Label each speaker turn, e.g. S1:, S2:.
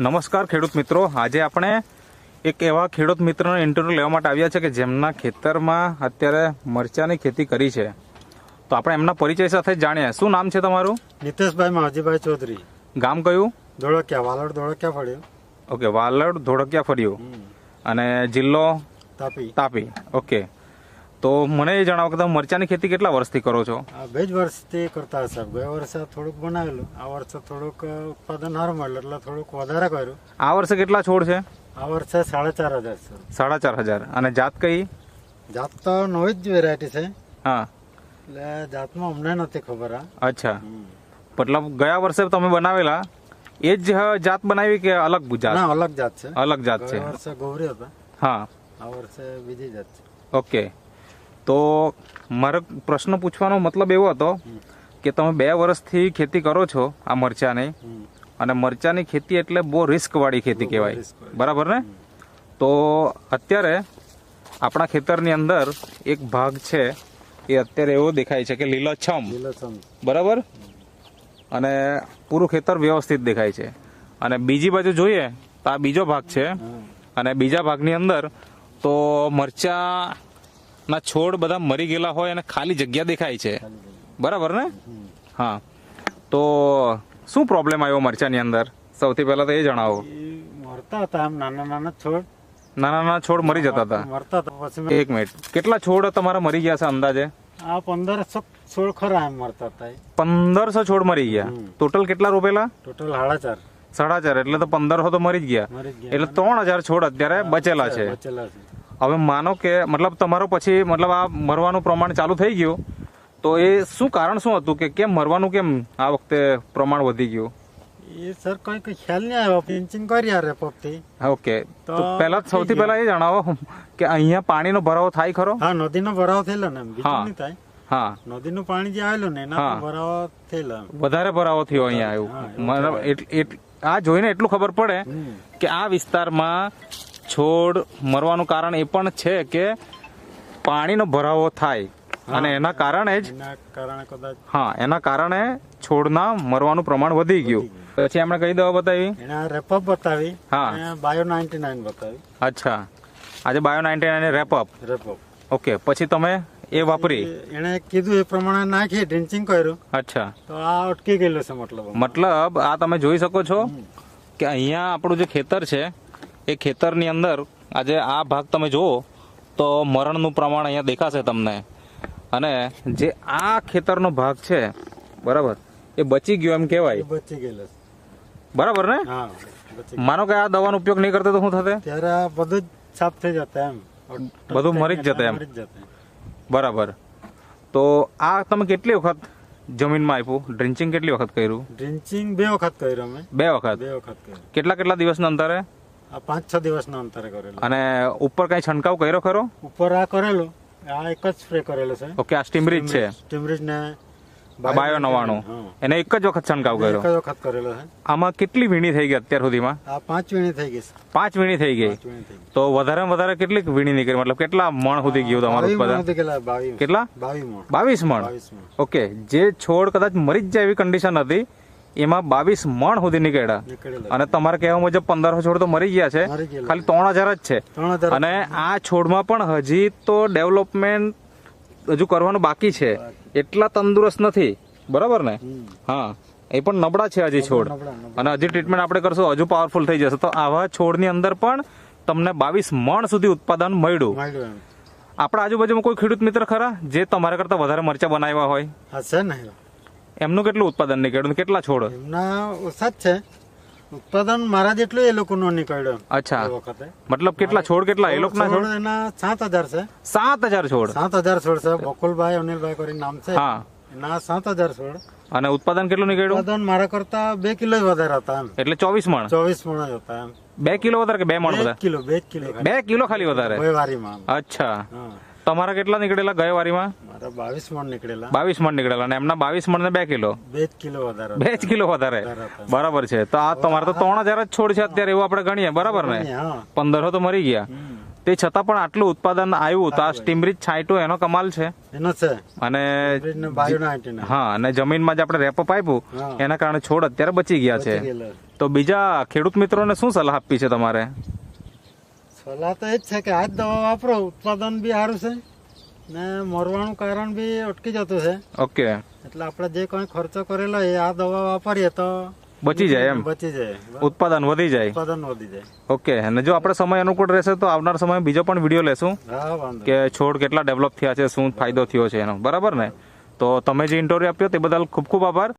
S1: નમસ્કાર ખેડૂત મિત્રો. આજે આપણે એક એવા ખેડૂત મિત્રનો ઇન્ટરવ્યુ લેવા માટે આવ્યા છે કે જેમના ખેતરમાં અત્યારે મરચાની ખેતી કરી છે. તો આપણે એમના પરિચય સાથે જાણીએ. શું નામ છે તમારું?
S2: નીતેશભાઈ માવજીભાઈ ચૌધરી.
S1: ગામ કયું?
S2: ધોળકિયા વાલડ ધોળકિયા ફળ્યું.
S1: ઓકે વાલડ ધોળકિયા ફર્યું અને જિલ્લો?
S2: તાપી.
S1: તાપી. ઓકે. તો મને એ જણાવો કે તમે મરચાની ખેતી કેટલા વર્ષથી કરો છો?
S2: આ બે જ વર્ષથી કરતા સાહેબ. ગયા વર્ષે થોડુંક બનાવેલું. આ વર્ષે થોડુંક ઉત્પાદન સારું મળ્યું એટલે થોડુંક વધારે કર્યું.
S1: આ વર્ષે કેટલા છોડ છે?
S2: આ વર્ષે સાડા ચાર હજાર છે.
S1: સાડા ચાર હજાર. અને જાત કઈ?
S2: જાત તો નવી જ વેરાયટી છે.
S1: હા.
S2: એટલે જાતમાં અમને નથી ખબર આ
S1: અચ્છા. મતલબ ગયા વર્ષે તમે બનાવેલા એ જ જાત બનાવી કે અલગ જાત?
S2: ના અલગ જાત છે.
S1: અલગ જાત છે.
S2: વર્ષે ગૌરી હતા.
S1: હા.
S2: આ વર્ષે બીજી જાત છે.
S1: ઓકે. તો મારો પ્રશ્ન પૂછવાનો મતલબ એવો હતો કે તમે બે વર્ષથી ખેતી કરો છો આ મરચાની. અને મરચાની ખેતી એટલે બહુ રિસ્કવાળી ખેતી કહેવાય. બરાબર ને? તો અત્યારે આપણા ખેતરની અંદર એક ભાગ છે એ અત્યારે એવો દેખાય છે કે લીલોછમ.
S2: લીલોછમ.
S1: બરાબર? અને પૂરું ખેતર વ્યવસ્થિત દેખાય છે. અને બીજી બાજુ જોઈએ તો આ બીજો ભાગ છે. અને બીજા ભાગની અંદર તો મરચાના છોડ બધા મરી ગયેલા હોય અને ખાલી જગ્યા દેખાય છે. બરાબર ને? હા. તો શું પ્રોબ્લેમ આવ્યો મરચાની અંદર? સૌથી પહેલા તો એ જણાવો.
S2: મરતા હતા આમ નાના નાના છોડ.
S1: નાના નાના છોડ મરી જતા હતા.
S2: મરતા હતા. પછી
S1: એક મિનિટ કેટલા છોડ તમારા મરી ગયા છે અંદાજે?
S2: આ પંદરસો છોડ ખરા એમ મરતા હતા
S1: પંદરસો છોડ મરી ગયા. ટોટલ કેટલા રોપેલા?
S2: ટોટલ સાડા ચાર
S1: સાડા ચાર એટલે તો પંદરસો તો મરી જ ગયા. એટલે ત્રણ હજાર છોડ અત્યારે બચેલા છે. હવે માનો કે મતલબ તમારો પછી મતલબ આ મરવાનું પ્રમાણ ચાલુ થઈ ગયું તો એ શું કારણ શું હતું કે કેમ મરવાનું કેમ આ વખતે પ્રમાણ વધી ગયું?
S2: એ સર કઈ કઈ ખ્યાલ નહીં આવ્યો પિંચિંગ કરી રે રેપોપથી
S1: ઓકે. તો પહેલા સૌથી પહેલા એ જણાવો કે અહીંયા પાણીનો ભરાવો થાય ખરો?
S2: હા નદીનો ભરાવો થયેલો ને
S1: હા.
S2: બીજું નહીં થાય.
S1: હા.
S2: નદીનું પાણી જે આવેલું ને એના ભરાવો થયેલો
S1: વધારે ભરાવો થયો અહીંયા આવ્યું. મતલબ આ જોઈને એટલું ખબર પડે કે આ વિસ્તારમાં છોડ મરવાનું કારણ એ પણ છે કે પાણીનો ભરાવો થાય. અને એના કારણે જ હા એના કારણે છોડના મરવાનું પ્રમાણ વધી ગયું. પછી એમણે કઈ દવા બતાવી?
S2: રેપઅપ બતાવી
S1: હા.
S2: બાયો નાઇન્ટી નાઇન બતાવી.
S1: અચ્છા. આજે bio ninety nine wrap up
S2: wrap up
S1: okay પછી તમે એ વાપરી.
S2: એને કીધું એ પ્રમાણે નાખી ડ્રિંચિંગ કર્યું.
S1: અચ્છા.
S2: તો આ અટકી ગયેલું છે મતલબ.
S1: મતલબ આ તમે જોઈ શકો છો કે અહીંયા આપણું જે ખેતર છે એ ખેતરની અંદર આજે આ ભાગ તમે જુઓ તો મરણનું પ્રમાણ અહીંયા દેખાશે તમને. અને જે આ ખેતરનો ભાગ છે બરાબર એ બચી ગયો એમ કહેવાય.
S2: બચી ગયેલો
S1: બરાબર ને? માનો કે આ દવાનો ઉપયોગ નહીં કરતો તો શું થતે
S2: ત્યારે આ બધું જ સાફ થઈ જતા એમ.
S1: બધું મરી જ જતા એમ. બરાબર. તો આ તમે કેટલી વખત જમીનમાં આપ્યું? ડ્રિન્ચિંગ કેટલી વખત કર્યું?
S2: ડ્રિંચિંગ બે વખત કર્યું અમે.
S1: બે વખત?
S2: બે વખત કર્યું.
S1: કેટલા કેટલા દિવસના અંતરે?
S2: પાંચ છ દિવસના અંતરે કરેલો.
S1: અને ઉપર કઈ છંટકાવ કર્યો ખરો?
S2: ઉપર આ કરેલો. આ એક જ સ્પ્રે કરેલો છે.
S1: ઓકે આ સ્ટીમરીજ છે.
S2: સ્ટીમરીજ ને
S1: બાયો નવાણું. એને એક જ વખત છંટકાવ
S2: એક જ વખત કરેલો છે.
S1: આમાં કેટલી વીણી થઈ ગઈ અત્યાર સુધીમાં?
S2: આ પાંચ વીણી થઈ ગઈ
S1: પાંચ વીણી થઈ ગઈ? તો વધારે વધારે કેટલી વીણી નીકળી? મતલબ કેટલા મણ સુધી ગયું તમારું ઉત્પાદન? કેટલા?
S2: બાવીસ. મણ.
S1: ઓકે જે છોડ કદાચ મરી જ જાય એવી કન્ડિશન હતી એમાં બાવીસ મણ સુધી નીકળ્યા. અને તમારે કહેવા મુજબ પંદરસો છોડ તો મરી ગયા છે. ખાલી ત્રણ હજાર જ છે. અને આ છોડમાં પણ હજી તો ડેવલપમેન્ટ હજુ કરવાનું બાકી છે. એટલા તંદુરસ્ત નથી. બરાબર ને? હા. એ પણ નબળા છે હજી છોડ. અને હજી ટ્રીટમેન્ટ આપણે કરશું. હજુ પાવરફુલ થઈ જશે. તો આવા છોડની અંદર પણ તમને બાવીસ મણ સુધી ઉત્પાદન મળ્યું. આપણા આજુબાજુમાં કોઈ ખેડૂત મિત્ર ખરા? જે તમારા કરતા વધારે મરચા બનાવ્યા હોય?
S2: છે ને.
S1: એમનું કેટલું ઉત્પાદન નીકળ્યું કેટલા છોડ?
S2: એમના ઓછા જ છે. ઉત્પાદન મારા જેટલું એ લોકોનું નીકળ્યું
S1: અચ્છા. મતલબ કેટલા છોડ કેટલા? એ લોકોના છોડ?
S2: એના સાત હજાર છે.
S1: સાત હજાર છોડ?
S2: સાત હજાર છોડ છે. બકુલભાઈ અનિલભાઈ કરીને નામ છે.
S1: હા.
S2: એના સાત હજાર છોડ.
S1: અને ઉત્પાદન કેટલું નીકળ્યું?
S2: ઉત્પાદન મારા કરતા બે કિલો વધારે હતા એમ.
S1: એટલે ચોવીસ મણ?
S2: ચોવીસ મણ જ હતા એમ.
S1: બે કિલો વધારે કે બે મણ વધારે
S2: કિલો બે કિલો
S1: બે કિલો ખાલી વધારે? અચ્છા.
S2: હા.
S1: તમારા કેટલા નીકળેલા ગયા વારીમાં?
S2: મારા બાવીસ મણ નીકળેલા.
S1: બાવીસ મણ નીકળેલા અને એમના બાવીસ મણ ને બે કિલો?
S2: બે કિલો વધારે
S1: બે જ કિલો વધારે? બરાબર છે. તો આ તમારે તો ત્રણ હજાર જ છોડ છે અત્યારે એવું આપણે ગણીએ બરાબર ને?
S2: પંદર
S1: પંદરસો તો મરી ગયા. તે છતાં પણ આટલું ઉત્પાદન આવ્યું તો આ સ્ટીમરીજ છાંટ્યું એનો કમાલ છે.
S2: એનો છે.
S1: અને હા અને જમીનમાં જે આપણે રેપઅપ આપ્યું એના કારણે છોડ અત્યારે બચી ગયા છે. તો બીજા ખેડૂત મિત્રોને શું સલાહ આપવી છે તમારે?
S2: સલાહ તો એ જ છે કે આ જ દવા વાપરો ઉત્પાદન બી સારું છે ને મરવાનું કારણ બી અટકી જતું છે.
S1: ઓકે.
S2: એટલે આપણે જે કોઈ ખર્ચો કરેલો એ આ દવા વાપરીએ તો
S1: બચી જાય એમ?
S2: બચી જાય.
S1: ઉત્પાદન વધી જાય.
S2: ઉત્પાદન વધી જાય.
S1: ઓકે. અને જો આપણે સમય અનુકૂળ રહેશે તો આવનાર સમય બીજો પણ વીડિયો લેશું કે છોડ કેટલા ડેવલપ થયા છે શું ફાયદો થયો છે એનો. બરાબર ને? તો તમે જે ઇન્ટરવ્યુ આપ્યો તે બદલ ખૂબ ખૂબ આભાર.